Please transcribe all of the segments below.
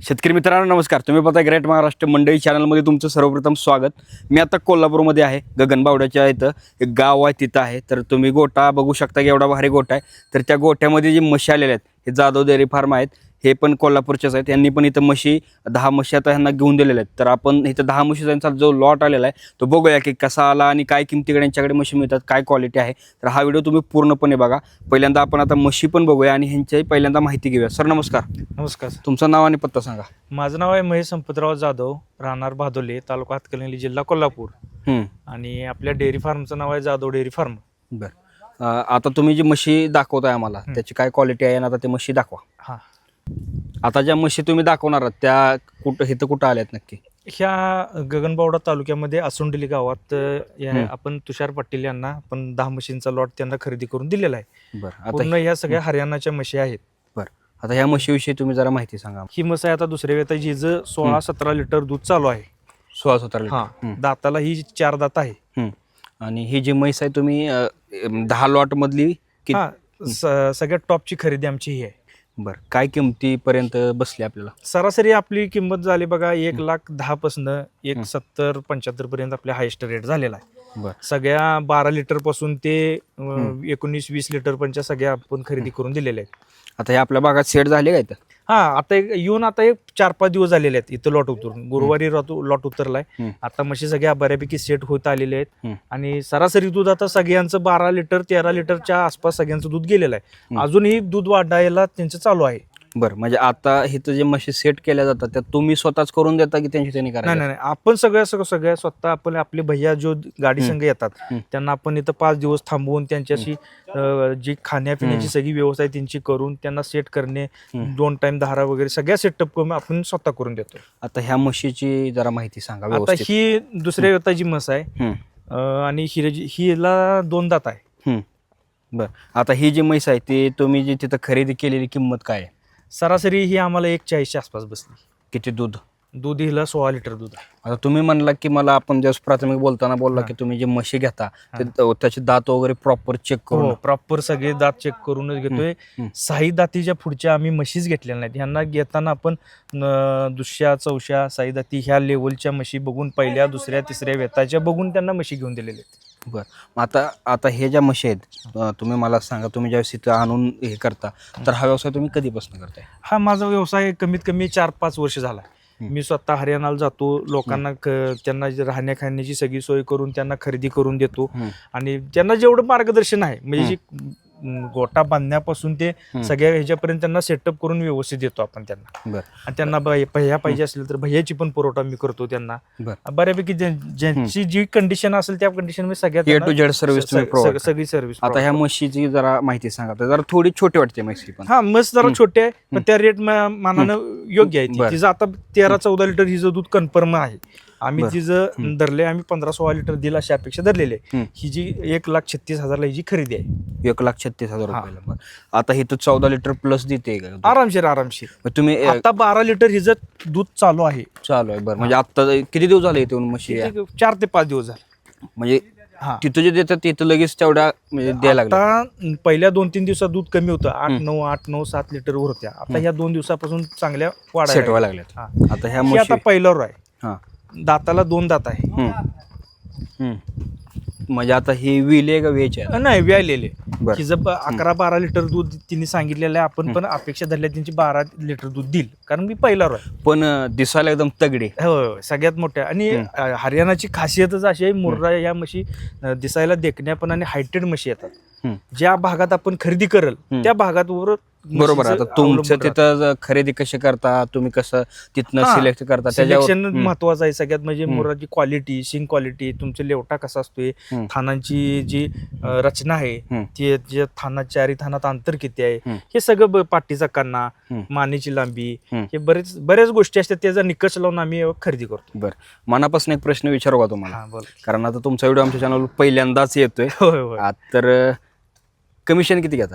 शेतकरी मित्रांनो नमस्कार. तुम्ही पाहता ग्रेट महाराष्ट्र मंडळी चॅनलमध्ये तुमचं सर्वप्रथम स्वागत. मी आता कोल्हापूरमध्ये आहे गगनबावड्याच्या इथं. एक गाव आहे तिथं आहे. तर तुम्ही गोटा बघू शकता की एवढा भारी गोटा आहे. तर त्या गोठ्यामध्ये जे मशी आलेल्या आहेत हे जाधव डेअरी फार्म आहेत. हे पण कोल्हापूरचेच आहेत. यांनी पण इथं म्हशी दहा म्हशी आता ह्यांना घेऊन दिलेल्या आहेत. तर आपण इथं दहा म्हशीचा यांचा जो लॉट आलेला आहे तो बघूया की कसा आला आणि काय किमतीकडे यांच्याकडे म्हशी मिळतात काय क्वालिटी आहे. तर हा व्हिडिओ तुम्ही पूर्णपणे बघा. पहिल्यांदा आपण आता म्हशी पण बघूया आणि ह्यांच्याही पहिल्यांदा माहिती घेऊया. सर नमस्कार. नमस्कार तुमचं नाव आणि पत्ता सांगा. माझं नाव आहे महेश संपतराव जाधव राहणार भादोले तालुका हातकणंगले जिल्हा कोल्हापूर. आणि आपल्या डेअरी फार्मचं नाव आहे जाधव डेअरी फार्म. बरं. आता तुम्ही जी म्हशी दाखवताय आम्हाला. त्याची काय क्वालिटी आहे आणि आता ते म्हशी दाखवा. आता ज्या म्हशी तुम्ही दाखवणार आहात त्या कुठं इथं कुठं आल्यात नक्की? ह्या गगनबावडा तालुक्यामध्ये आसुंडली गावात अ, या- हम्म. आपण तुषार पाटील यांना आपण दहा म्हशींचा लॉट त्यांना खरेदी करून दिलेला आहे. बरं. आता पूर्ण ह्या सगळ्या हरियाणाच्या म्हशी आहेत. आता ह्या म्हशीविषयी तुम्ही जरा माहिती सांगा. ही म्हस आहे आता दुसऱ्या वेताची हिचं सोळा सतरा लिटर दूध चालू आहे. सोळा सतरा लिटर. हा. हम्म, दाताला ही चार दात आहे. हम्म. आणि ही जी म्हैस आहे तुम्ही अं, दहा लॉट मधली हा. स- सगळ्यात टॉपची खरेदी आमची ही आहे. बरं. काय किमतीपर्यंत बसली आपल्याला? सरासरी आपली किंमत झाली बघा एक. लाख दहा पासन एक. सत्तर पंच्याहत्तर पर्यंत आपल्या हायेस्ट रेट झालेला आहे. बरं. सगळ्या बारा लिटरपासून ते अं. एकोणीस वीस लिटर पर्यंत सगळ्या आपण खरेदी करून दिलेल्या आहेत. आता हे आपल्या भागात सेट झाले का इथं हा आता एक येऊन आता एक चार पाच दिवस झालेले आहेत इथं लॉट उतरून गुरुवारी लॉट उतरलाय. आता म्हशी सगळ्या बऱ्यापैकी सेट होत आलेले आहेत. आणि सरासरी दूध आता सगळ्यांचं बारा लिटर तेरा लिटरच्या आसपास सगळ्यांचं दूध गेलेलं आहे. अजूनही दूध वाढायला त्यांचं चालू आहे बरं म्हणजे आता इथं जे म्हशी सेट केल्या जातात त्या तुम्ही स्वतःच करून देता की त्यांची त्यांनी नाही करायला नाही नाही. आपण सगळ्या सगळं सगळ्या स्वतः आपण आपले भैया जो गाडी. संघ येतात हम्म. त्यांना आपण इथं पाच दिवस थांबवून त्यांच्याशी अं, जी खाण्यापिण्याची हम्म. सगळी व्यवस्था आहे त्यांची करून त्यांना सेट करणे हम्म. दोन टाइम धारा वगैरे सगळ्या सेटअप करून आपण स्वतः करून देतो आता ह्या म्हशीची जरा माहिती सांगा आता व्यवस्थित ही दुसऱ्या व्यताची म्हस आहे हम्म. अं, आणि हिरेजी हिला दोन दात आहे बरं आता ही जी म्हैस आहे ती तुम्ही जी तिथं खरेदी केलेली किंमत काय आहे सरासरी ही आम्हाला एक चाळीसच्या आसपास बसली. किती दूध? दूध हिला सोळा लिटर दूध आहे. आता तुम्ही म्हणला की मला आपण जस्ट प्राथमिक बोलताना बोलला. की तुम्ही जे म्हशी घेता ते त्याचे दात वगैरे प्रॉपर चेक हो करून. प्रॉपर सगळे दात चेक करूनच घेतोय. हम्म. साई दातीच्या पुढच्या आम्ही म्हशीच घेतलेल्या नाहीत. ह्यांना घेताना आपण दुसऱ्या चौशा साई दाती ह्या लेवलच्या म्हशी बघून पहिल्या दुसऱ्या तिसऱ्या वेताच्या बघून त्यांना म्हशी घेऊन दिलेल्या आहेत. बरं. मग आता आता हे ज्या म्हशी आहेत अं, तुम्ही मला सांगा तुम्ही ज्यावेळेस इथं आणून हे करता तर हा व्यवसाय तुम्ही कधीपासून करताय? हा माझा व्यवसाय कमीत कमी चार पाच वर्ष झाला. हम्म. मी स्वतः हरियाणाला जातो. लोकांना क- त्यांना जे राहण्या खाण्याची सगळी सोय करून त्यांना खरेदी करून देतो. हम्म. आणि त्यांना जेवढं मार्गदर्शन आहे म्हणजे जी गोटा बांधण्यापासून ते. सगळ्या ह्याच्यापर्यंत त्यांना सेटअप करून व्यवस्थित देतो आपण त्यांना बरं आणि त्यांना भैया पाहिजे असेल तर भैयाची पण पुरवठा मी करतो त्यांना बरं बऱ्यापैकी ज्या- ज्यांची जी कंडिशन असेल त्या कंडिशनमध्ये सगळ्यात ए टू तुम्ही प्रोव्हाइड सगळी सर्व्हिस आता ह्या म्हशीची जरा माहिती सांगा तर जरा थोडी छोटी वाटते म्हशी पण हा मस्त जरा. छोटे आहे पण. त्या रेट मानानं योग्य आहे ती. बरं. तिचं आता तेरा चौदा लिटर हिचं दूध कन्फर्म आहे आम्ही. तिचं हम्म. धरले आम्ही पंधरा सोळा लिटर दिल अशी अपेक्षा धरलेली आहे. ही जी एक लाख छत्तीस हजारला हिची खरेदी आहे एक लाख छत्तीस हजार हा. रुपयाला बरं. आता हे तर चौदा लिटर प्लस देते का? आरामशीर आरामशीर मग तुम्ही अं, आता बारा लिटर हिचं दूध चालू आहे चालू आहे बरं म्हणजे आता किती दिवस झाले इथे येऊन म्हशी या? किती- चार ते पाच दिवस झाले म्हणजे हा तिथं जे देतात तिथं लगेच तेवढ्या म्हणजे द्यायला लागलं आता पहिल्या दोन तीन दिवसात दूध कमी होतं आठ. नऊ आठ नऊ सात लिटर वर होत्या आता. ह्या दोन दिवसापासून चांगल्या वाढायला लागल्या. लागल्यात हा. आता ह्या ही म्हशी आता पहिल्यावर आहे हा दाताला दोन दात आहे. हम्म. म्हणजे आता ही विल का वेच आहे? नाही व्यायलेले बरं. तिचं ब- अकरा बारा लिटर दूध तिने सांगितलेलं आहे आपण पण अपेक्षा धरल्या त्यांची बारा लिटर दूध देईल. कारण मी पहिल्यावर आहे. पण अं, दिसायला एकदम तगडी. होय, सगळ्यात मोठ्या. आणि हम्म. अ, हरियाणाची खासियतच अशी आहे मुर्रा या म्हशी अ, दिसायला देखण्या पण आणि हायटेड म्हशी येतात. हम्म. ज्या भागात आपण खरेदी करल हम्म. त्या भागात वर बरोबर. आता तुमचं. तिथं खरेदी कशी करता तुम्ही कसं तिथनं हा. सिलेक्ट करता सिलेक्शन हम्म. महत्वाचं आहे सगळ्यात म्हणजे हम्म. मुराची क्वालिटी शिंग क्वालिटी तुमचे लेवटा कसा असतोय हम्म. थानांची जी अ, रचना आहे. ती जे थानात चारी थानात अंतर किती आहे. हे सगळं ब- पाठीचा कन्ना हम्म. मानेची लांबी हम्म. हे बरेच बऱ्याच गोष्टी असतात त्याचा निकष लावून आम्ही खरेदी करतो बरं मनापासून एक प्रश्न विचारू का तुम्हाला हा बोल कारण आता तुमचा व्हिडिओ आमच्या चॅनल पहिल्यांदाच येतोय होय होय आ, तर कमिशन किती घेता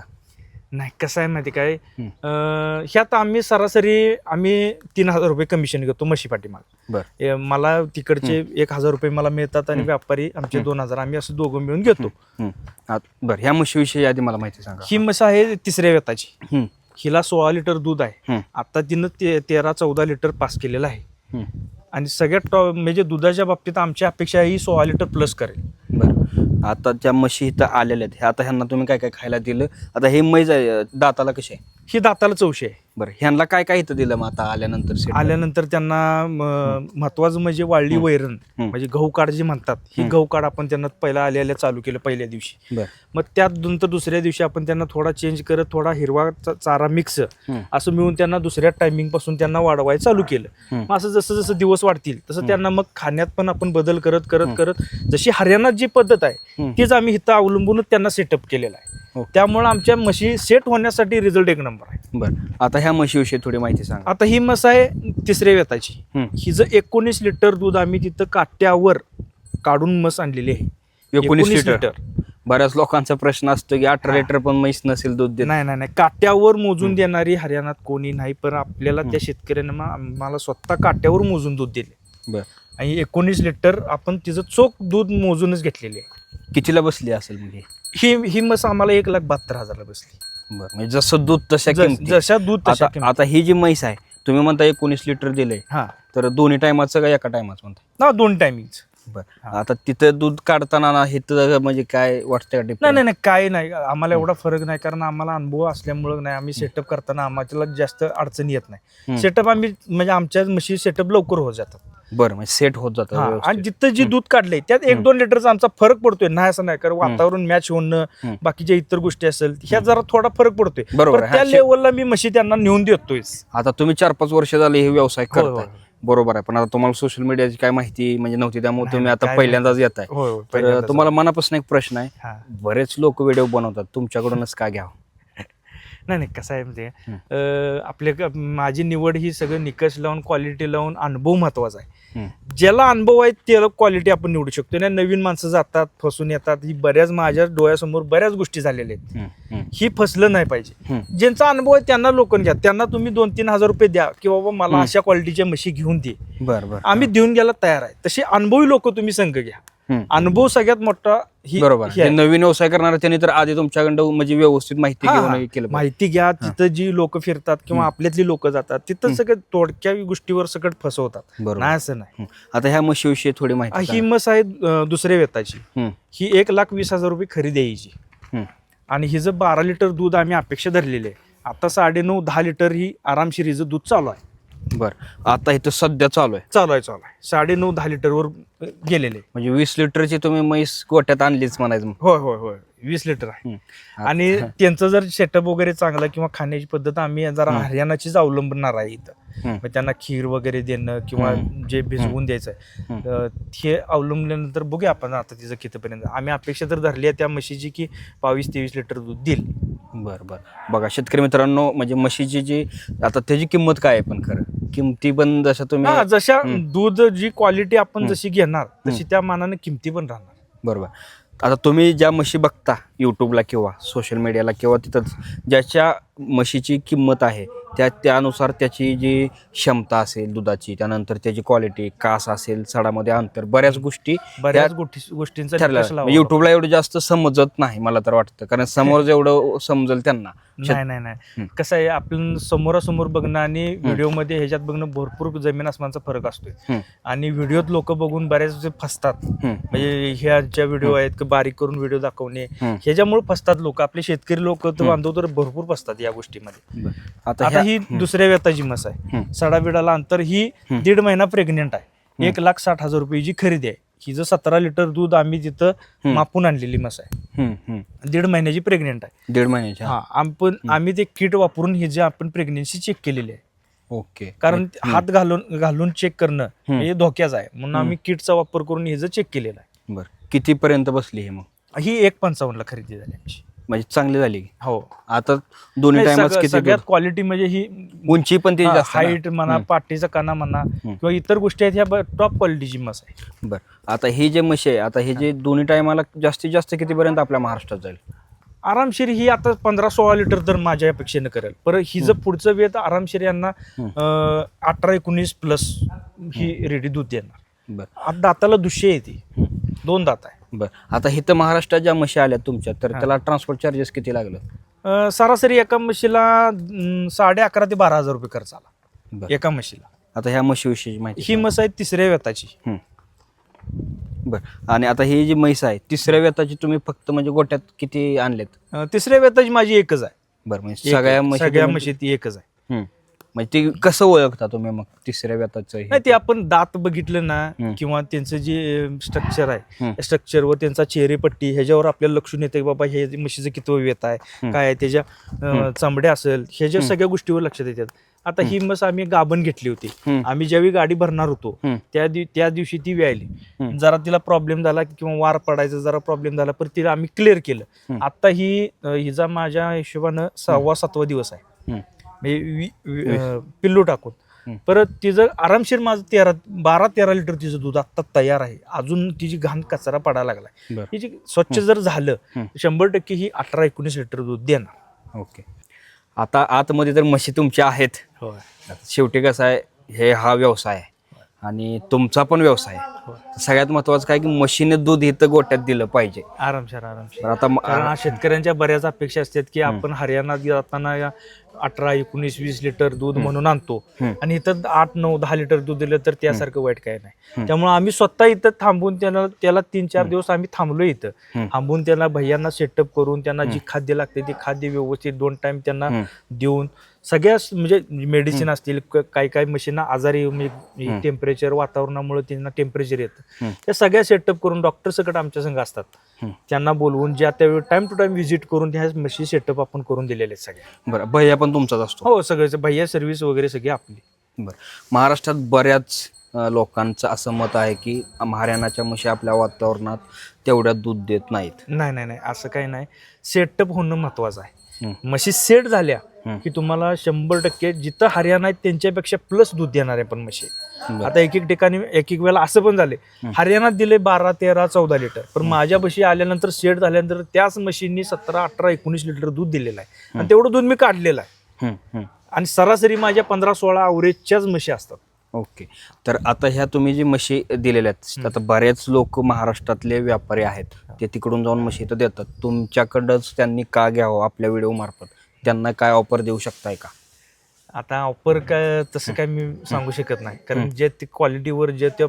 नाही कसं आहे माहिती काय. अं, ह्यात आम्ही सरासरी आम्ही तीन हजार रुपये कमिशन घेतो म्हशी पाठीमाग. बर. ए, मला तिकडचे एक हजार रुपये मला मिळतात आणि. व्यापारी आमचे दोन हजार आम्ही असं दोघं मिळून घेतो. हम्म. आ, बरं ह्या म्हशीविषयी आधी मला माहिती सांगा. ही म्हस आहे तिसऱ्या वेताची हम्म. हिला सोळा लिटर दूध आहे. आता तिनं ते तेरा चौदा लिटर पास केलेलं आहे. आणि सगळ्यात म्हणजे दुधाच्या बाबतीत आमची अपेक्षा आहे ही सोळा लिटर प्लस करेल. बरं. आता ज्या म्हशी इथं आलेल्या आहेत हे आता ह्यांना तुम्ही काय काय खायला दिलं? आता हे म्हैस आहे दाताला कशी आहे? ही दाताला चौशी आहे बरं ह्यांना काय काय इथं दिलं मग आता आल्यानंतर? आल्यानंतर त्यांना म, महत्वाचं म्हणजे वाळली हं. वैरण हं. म्हणजे गहू काढ जे म्हणतात ही हं. गहू काढ आपण त्यांना पहिला आलेल्या चालू केलं पहिल्या दिवशी बरं मग त्यात नंतर दुसऱ्या दिवशी आपण त्यांना थोडा चेंज करत थोडा हिरवा चा- चारा मिक्स हं. असं मिळून त्यांना दुसऱ्या टायमिंगपासून त्यांना वाढवायला चालू केलं हं. मग असं जसं जसं दिवस वाढतील तसं हं. त्यांना मग खाण्यात पण आपण बदल करत हं. करत करत जशी हरियाणात जी पद्धत आहे हं. तीच आम्ही इथं अवलंबूनच त्यांना सेटअप केलेलं आहे ओके. त्यामुळे आमच्या म्हशी सेट होण्यासाठी रिझल्ट एक नंबर बरं. आता ह्या म्हशीविषयी थोडी माहिती सांगा. आता ही म्हस आहे तिसऱ्या वेताची हं. हिचं एकोणीस लिटर दूध आम्ही तिथं काट्यावर काढून म्हस आणलेली आहे. एकोणीस लिटर. बऱ्याच लोकांचा प्रश्न असतो की अठरा. लिटर पण म्हैस नसेल दूध देत. नाही नाही नाही. काट्यावर मोजून हं. देणारी हरियाणात कोणी नाही पण आपल्याला. त्या शेतकऱ्यांना मा- आम्हाला स्वतः काट्यावर मोजून दूध दिले. बरं. आणि एकोणीस लिटर आपण तिचं चोख दूध मोजूनच घेतलेले आहे. कितीला बसली असेल म्हणजे ही ही म्हस आम्हाला एक लाख बहात्तर हजारला बसली. बरं म्हणजे जसं दूध तशा जस- किमती. जशा दूध तशा आता किंमती. आता ही जी म्हैस आहे तुम्ही म्हणता एकोणीस लिटर दिलंय. हा. तर दोन्ही टायमाचं का एका टायमाचं म्हणता? ना दोन टायमिंग बरं. आता तिथं दूध काढताना ना हे तर म्हणजे काय वाटतं का नाही difference? नाही नाही काय नाही. आम्हाला एवढा फरक नाही कारण आम्हाला अनुभव असल्यामुळं नाही. आम्ही सेटअप करताना आम्हाला जास्त अडचणी येत नाही. सेटअप आम्ही म्हणजे आमच्या म्हशी सेटअप लवकर होत जातात. बरं म्हणजे सेट होत जातं हा, आणि. जिथं जी. दूध काढलंय त्यात एक. दोन लिटरचा आमचा फरक पडतोय नाही असं नाही कारण. वातावरण मॅच होणं. बाकीच्या इतर गोष्टी असेल ह्या. जरा थोडा फरक पडतोय बरोबर पण आहे. त्या हा, शे- लेवलला मी म्हशी त्यांना नेऊन देतोय आता तुम्ही चार पाच वर्ष झाले हे व्यवसाय करताय. बरोबर आहे पण आता तुम्हाला सोशल मीडियाची काय माहिती म्हणजे नव्हती त्यामुळे नाही, तुम्ही नाही, आता काय पहिल्यांदाच येत आहे होय, होय, तर पहिल्यांदाच. तुम्हाला मनापासून एक प्रश्न आहे हा. बरेच लोक व्हिडिओ बनवतात तुमच्याकडूनच का घ्यावं नाही नाही कसं आहे म्हणजे. अं, आपल्या क- माझी निवड ही सगळं निकष लावून क्वालिटी लावून अनुभव महत्त्वाचा आहे. ज्याला अनुभव आहे त्याला क्वालिटी आपण निवडू शकतो. नाही नवीन माणसं जातात फसून येतात. ही बऱ्याच माझ्या डोळ्यासमोर बऱ्याच गोष्टी झालेल्या आहेत. हं, फसलं नाही पाहिजे. ज्यांचा अनुभव आहे त्यांना लोक घ्या. त्यांना तुम्ही दोन तीन हजार रुपये द्या की बाबा मला. अशा क्वालिटीच्या म्हशी घेऊन दे. बरं बरं. आम्ही देऊन घ्यायला तयार आहे. तसे अनुभवी लोक तुम्ही संघ घ्या. अनुभव सगळ्यात मोठा ही बरोबर ही आहे. नवीन व्यवसाय करणार त्यांनी तर आधी तुमच्याकडं म्हणजे व्यवस्थित माहिती हा, घेऊन हा. केलं पाहिजे. माहिती घ्या तिथं जी लोक फिरतात किंवा. आपल्यातली लोक जातात तिथं. सगळं तोडक्या गोष्टीवर सगळं फसवतात बरोबर नाही असं नाही. आता ह्या म्हशीविषयी थोडी माहिती ही सांगा. मस आहे अं, दुसऱ्या वेताची हं, ही एक लाख वीस हजार रुपये खरेदी यायची हं. आणि हिचं बारा लिटर दूध आम्ही अपेक्षा धरलेली आहे आता साडेनऊ दहा लिटर ही आरामशीर हिचं दूध चालू आहे बरं आता इथं सध्या चालू आहे चालू आहे चालू आहे साडेनऊ दहा लिटरवर गेलेले म्हणजे वीस लिटरची तुम्ही म्हैस गोट्यात आणलीच म्हणायचं. होय होय होय वीस लिटर आहे. आणि त्यांचं जर सेटअप वगैरे चांगलं किंवा खाण्याची पद्धत आम्ही जरा. हरियाणाचीच अवलंबणार आहे इथं. मग त्यांना खीर वगैरे देणं किंवा. जे भिजवून द्यायचं आहे हं. अं, हे अवलंबल्यानंतर बघूया आपण आता तिचं कितीपर्यंत आम्ही अपेक्षा तर धरली आहे त्या म्हशीची की बावीस तेवीस लिटर दूध देईल बरं बरं बघा शेतकरी मित्रांनो म्हणजे म्हशीची जी आता त्याची किंमत काय आहे पण खरं किमती पण जसं तुम्ही हा जशा. दूध जी क्वालिटी आपण. जशी घेणार तशी. त्या मानाने किमती पण राहणार बरोबर आता तुम्ही ज्या म्हशी बघता यूट्यूबला किंवा सोशल मीडियाला किंवा तिथंच ज्याच्या म्हशीची किंमत आहे त्या त्यानुसार त्याची जी क्षमता असेल दुधाची त्यानंतर त्याची क्वालिटी कास असेल सडामध्ये अंतर बऱ्याच गोष्टी बऱ्याच गोष्टी गोष्टींचा निकष लावावा युट्यूबला एवढं जास्त समजत नाही मला तर वाटतं. कारण समोर जेवढं समजेल त्यांना. नाही नाही नाही. कसं आहे आपण समोरासमोर बघणं आणि व्हिडिओमध्ये ह्याच्यात बघणं भरपूर जमीन आसमानचा फरक असतोय. आणि व्हिडिओत लोक बघून बऱ्याच जे फसतात. म्हणजे ह्या ज्या व्हिडिओ आहेत की बारीक करून व्हिडिओ दाखवणे. ह्याच्यामुळे फसतात लोक आपले शेतकरी लोक तर. बांधव तर भरपूर फसतात या गोष्टीमध्ये. आता ही. दुसऱ्या व्यताची मस आहे हं. सडाबिडाला अंतर ही. दीड महिना प्रेग्नेंट आहे. एक लाख साठ हजार रुपयाची खरेदी आहे हिचं सतरा लिटर दूध आम्ही तिथं हं. मापून आणलेली मस आहे. दीड महिन्याची प्रेग्नेंट आहे दीड महिन्याच्या हा आपण. आम्ही ते किट वापरून ही जे आपण प्रेग्नेन्सी चेक केलेली आहे ओके कारण. हात घालून घालून चेक करणं हं. धोक्याचं आहे म्हणून. आम्ही किटचा वापर करून हे चेक केलेलं आहे बरं कितीपर्यंत बसली हे मग ही एक पंचावन्नला खरेदी झाली आमची म्हणजे चांगली झाली? हो. आता दोन्ही नाही, टायमात सगळं- किती सगळ्यात? क्वालिटी म्हणजे ही उंची पण ती जास्त ना? हाईट म्हणा. पाठीचा काना म्हणा किंवा इतर गोष्टी आहेत ह्या टॉप क्वालिटीची मस आहे बरं. आता ही जे म्हशी आहे आता हे जे दोन्ही टायमाला जास्तीत जास्त कितीपर्यंत आपल्या महाराष्ट्रात जाईल? आरामशीर ही आता पंधरा सोळा लिटर तर माझ्या अपेक्षेनं करेल. पर हिचं पुढचं वेळ आरामशीर यांना. अं, अठरा एकोणीस प्लस ही रेडी दूध देणार. बरं. आता दाताला दुष्य येते. दोन दात आहे. बरं. आता इथं महाराष्ट्रात ज्या म्हशी आल्या तुमच्या तर हा. त्याला ट्रान्सपोर्ट चार्जेस किती लागलं? अं, सरासरी एका म्हशीला अं, साडे अकरा ते बारा हजार रुपये खर्च आला. बरं. एका म्हशीला. आता ह्या म्हशीविषयी माहिती ही म्हस आहे तिसऱ्या व्यताची. बरं. आणि आता ही जी म्हैस आहे तिसऱ्या व्यताची तुम्ही फक्त म्हणजे गोट्यात किती आणलेत? अं, तिसऱ्या व्यताची माझी एकच आहे. बरं म्हणजे एक- सगळ्या म्हशी सगळ्या तुम्ही- म्हशी ती एकच आहे. म्हणजे ती कसं ओळखता तुम्ही मग तिसऱ्या व्यताचं हे? नाही ते आपण दात बघितलं ना. किंवा त्यांचं जे स्ट्रक्चर आहे हं. स्ट्रक्चरवर त्यांचा चेहरेपट्टी ह्याच्यावर आपल्याला लक्षून येतं की बाबा हे म्हशीचं किती वेत आहे. काय आहे त्याच्या अं, चामड्या असेल ह्याच्या. सगळ्या गोष्टीवर लक्षात येतात आता ही मस आम्ही गाभण घेतली होती. आम्ही ज्यावेळी गाडी भरणार होतो. त्या दिव त्या दिवशी ती व्यायली. जरा तिला प्रॉब्लेम झाला किंवा वार पडायचा जरा प्रॉब्लेम झाला पण तिला आम्ही क्लिअर केलं. आता ही अं, हिचा माझ्या हिशोबानं सहावा सातवा दिवस आहे. म्हणजे वि- वि- अं, पिल्लू टाकून. हं. परत तिचं आरामशीर माझं तेरा बारा तेरा लिटर तिचं दूध आत्ता तयार आहे. अजून तिची घाण कचरा पडायला लागलाय. बरं. तिची स्वच्छ जर झालं हं. शंभर टक्के ही अठरा एकोणीस लिटर दूध देणार. ओके. आता आतमध्ये तर म्हशी तुमच्या आहेत आता शेवटी कसं आहे हे हा व्यवसाय आहे. आणि तुमचा पण व्यवसाय आहे. सगळ्यात महत्वाचं काय की म्हशीने दूध इथं गोट्यात दिलं पाहिजे. आरामशीर आरामशीर. तर आता म- कारण शेतकऱ्यांच्या बऱ्याच अपेक्षा असतात की आपण हरियाणात जाताना या अठरा एकोणीस वीस लिटर दूध म्हणून आणतो. आणि इथं आठ नऊ दहा लिटर दूध दिलं तर त्यासारखं वाईट काय नाही. त्यामुळे आम्ही स्वतः इथं थांबून त्याला त्याला तीन चार दिवस आम्ही थांबलो इथं. थांबून त्यांना भैयांना सेटअप करून त्यांना जी खाद्य लागते ते खाद्य व्यवस्थित दोन टाइम त्यांना. देऊन सगळ्या म्हणजे मेडिसिन असतील काही काही मशीनना आजारी. टेम्परेचर वातावरणामुळे त्यांना टेम्परेचर येतं. त्या सगळ्या सेटअप करून डॉक्टर सकट आमच्या संघ असतात. त्यांना बोलवून ज्या त्यावेळी टाइम टू टाइम व्हिजिट करून त्या मशी सेटअप आपण करून दिलेले आहेत सगळ्या बरं भैया पण तुमचाच असतो. हो सगळं भैया सर्व्हिस वगैरे सगळी आपली. बरं. महाराष्ट्रात बऱ्याच अं, लोकांचं असं मत आहे की हरियाणाच्या म्हशी आपल्या वातावरणात तेवढ्या दूध देत नाहीत. नाही नाही नाही. असं काही नाही. सेटअप होणं महत्वाचं आहे. म्हशी सेट झाल्या. की तुम्हाला शंभर टक्के जिथं हरियाणा आहेत त्यांच्यापेक्षा प्लस दूध देणार आहे पण म्हशी. आता एक एक ठिकाणी एक एक वेळेला असं पण झाले. हरियाणात दिले बारा तेरा चौदा लिटर पण माझ्या म्हशी आल्यानंतर सेट झाल्यानंतर त्याच म्हशींनी सतरा अठरा एकोणीस लिटर दूध दिलेलं आहे. आणि तेवढं दूध मी काढलेलं आहे. आणि सरासरी माझ्या पंधरा सोळा अवरेजच्याच म्हशी असतात. ओके. तर आता ह्या तुम्ही जी म्हशी दिलेल्या आहेत आता बरेच लोक महाराष्ट्रातले व्यापारी आहेत. ते तिकडून जाऊन म्हशी तर देतात. तुमच्याकडंच त्यांनी का घ्यावं आपल्या व्हिडिओ मार्फत? त्यांना काय ऑफर देऊ शकताय का आता ऑफर काय तसं काय मी सांगू शकत नाही कारण जे ते क्वालिटीवर जे त्या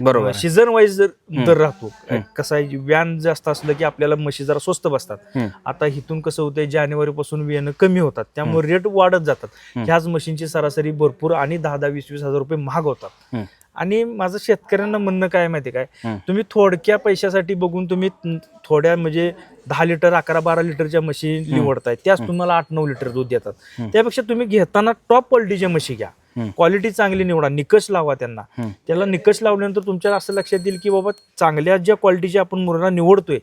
बरोबर. सीझन वाईज जर. दर राहतो. कसं आहे व्यान जास्त असलं की आपल्याला म्हशी जरा स्वस्त बसतात. आता इथून कसं होतंय जानेवारी पासून बियाणं कमी होतात त्यामुळे रेट वाढत जातात. ह्याच मशीनची सरासरी भरपूर आणि दहा दहा वीस वीस हजार रुपये महाग होतात. आणि माझं शेतकऱ्यांना म्हणणं काय माहिती काय. तुम्ही थोडक्या पैशासाठी बघून तुम्ही थोड्या म्हणजे दहा लिटर अकरा बारा लिटरच्या म्हशी निवडताय त्याच तुम्हाला आठ नऊ लिटर दूध देतात. त्यापेक्षा तुम्ही घेताना टॉप क्वालिटीच्या म्हशी घ्या. क्वालिटी चांगली निवडा निकष लावा त्यांना. त्याला निकष लावल्यानंतर तुमच्या असं लक्षात येईल की बाबा चांगल्या ज्या क्वालिटीच्या आपण मुलांना निवडतोय.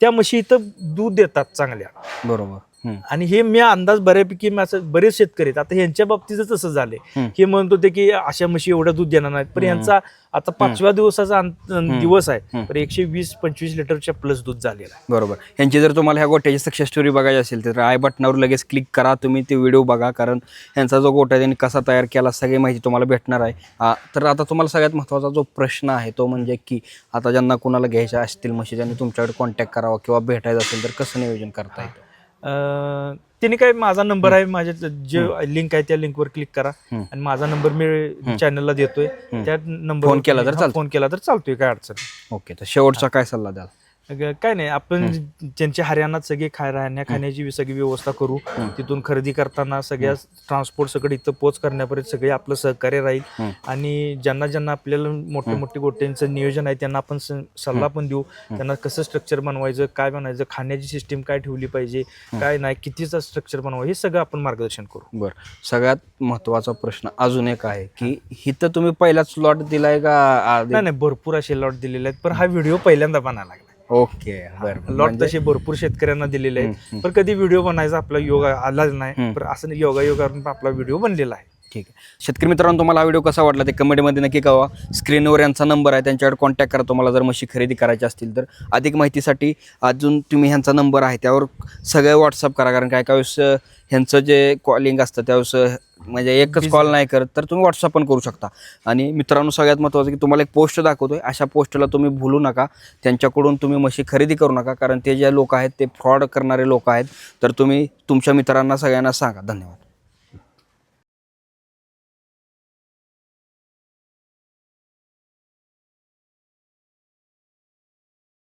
त्या म्हशी इथं दूध देतात चांगल्या बरोबर. आणि हे मी अंदाज बऱ्यापैकी मी असं बरेच शेतकरी आहेत. आता ह्यांच्या बाबतीतच तसं झालंय. हं. म्हणत होते की अशा म्हशी एवढं दूध देणार नाहीत. पण यांचा आता पाचव्या दिवसाचा दिवस आहे. तर एकशे वीस पंचवीस लिटरच्या प्लस दूध झालेलं आहे. बरोबर. ह्यांची जर तुम्हाला ह्या गोट्याची सक्सेस स्टोरी बघायची असेल तर आय बटनावर लगेच क्लिक करा. तुम्ही ते व्हिडिओ बघा कारण ह्यांचा जो गोटा त्यांनी कसा तयार केला सगळी माहिती तुम्हाला भेटणार आहे. तर आता तुम्हाला सगळ्यात महत्त्वाचा जो प्रश्न आहे तो म्हणजे की आता ज्यांना कोणाला घ्यायच्या असतील म्हशी त्यांनी तुमच्याकडे कॉन्टॅक्ट करावा किंवा भेटायचं असेल तर कसं नियोजन करता येतं? त्यांनी काय माझा नंबर आहे माझ्या जे लिंक आहे त्या लिंकवर क्लिक करा. आणि माझा नंबर मी चॅनलला देतोय. त्या नंबर फोन केला तर. फोन केला तर चालतोय काय अडचण. ओके तर शेवटचा काय सल्ला द्याल? अगं, काय नाही आपण ज्यांच्या हरियाणात सगळे खाय राहण्या खाण्याची सगळी व्यवस्था करू तिथून खरेदी करताना सगळ्या ट्रान्सपोर्ट सगळं इथं पोच करण्यापर्यंत सगळे आपलं सहकार्य राहील. आणि ज्यांना ज्यांना आपल्याला मोठे मोठे गोष्टींचं नियोजन आहे त्यांना आपण स- सल्ला पण देऊ. त्यांना कसं स्ट्रक्चर बनवायचं काय बनवायचं खाण्याची सिस्टीम काय ठेवली पाहिजे काय नाही कितीचं स्ट्रक्चर बनवायचं हे सगळं आपण मार्गदर्शन करू. बरं. सगळ्यात महत्त्वाचा प्रश्न अजून एक आहे की इथं तुम्ही पहिलाच स्लॉट दिलाय का आधी? नाही नाही भरपूर असे लॉट दिलेले आहेत पण हा व्हिडिओ पहिल्यांदा बनायला लागला. ओके बरं लॉट म्हणजे- तसे भरपूर शेतकऱ्यांना दिलेले आहेत. पण कधी व्हिडिओ बनायचा आपला योगा आलाच नाही. पण असं योगा योगा आपला व्हिडिओ बनलेला आहे. ठीक आहे. शेतकरी मित्रांनो तुम्हाला हा व्हिडिओ कसा वाटला ते कमेंटमध्ये नक्की कळवा. स्क्रीनवर यांचा नंबर आहे त्यांच्याकडे कॉन्टॅक्ट करा. तुम्हाला जर म्हशी खरेदी करायची असतील तर अधिक माहितीसाठी अजून तुम्ही ह्यांचा नंबर आहे त्यावर सगळं व्हॉट्सअप करा. कारण काय काय वेळेस ह्यांचं जे कॉलिंग असतं त्यावेळेस म्हणजे एकच. कॉल नाही करत तर तुम्ही व्हॉट्सअप पण करू शकता. आणि मित्रांनो सगळ्यात महत्त्वाचं की तुम्हाला एक पोस्ट दाखवतोय. अशा पोस्टला तुम्ही भूलू नका. त्यांच्याकडून तुम्ही म्हशी खरेदी करू नका. कारण ते जे लोक आहेत ते फ्रॉड करणारे लोक आहेत. तर तुम्ही तुमच्या मित्रांना सगळ्यांना सांगा. धन्यवाद.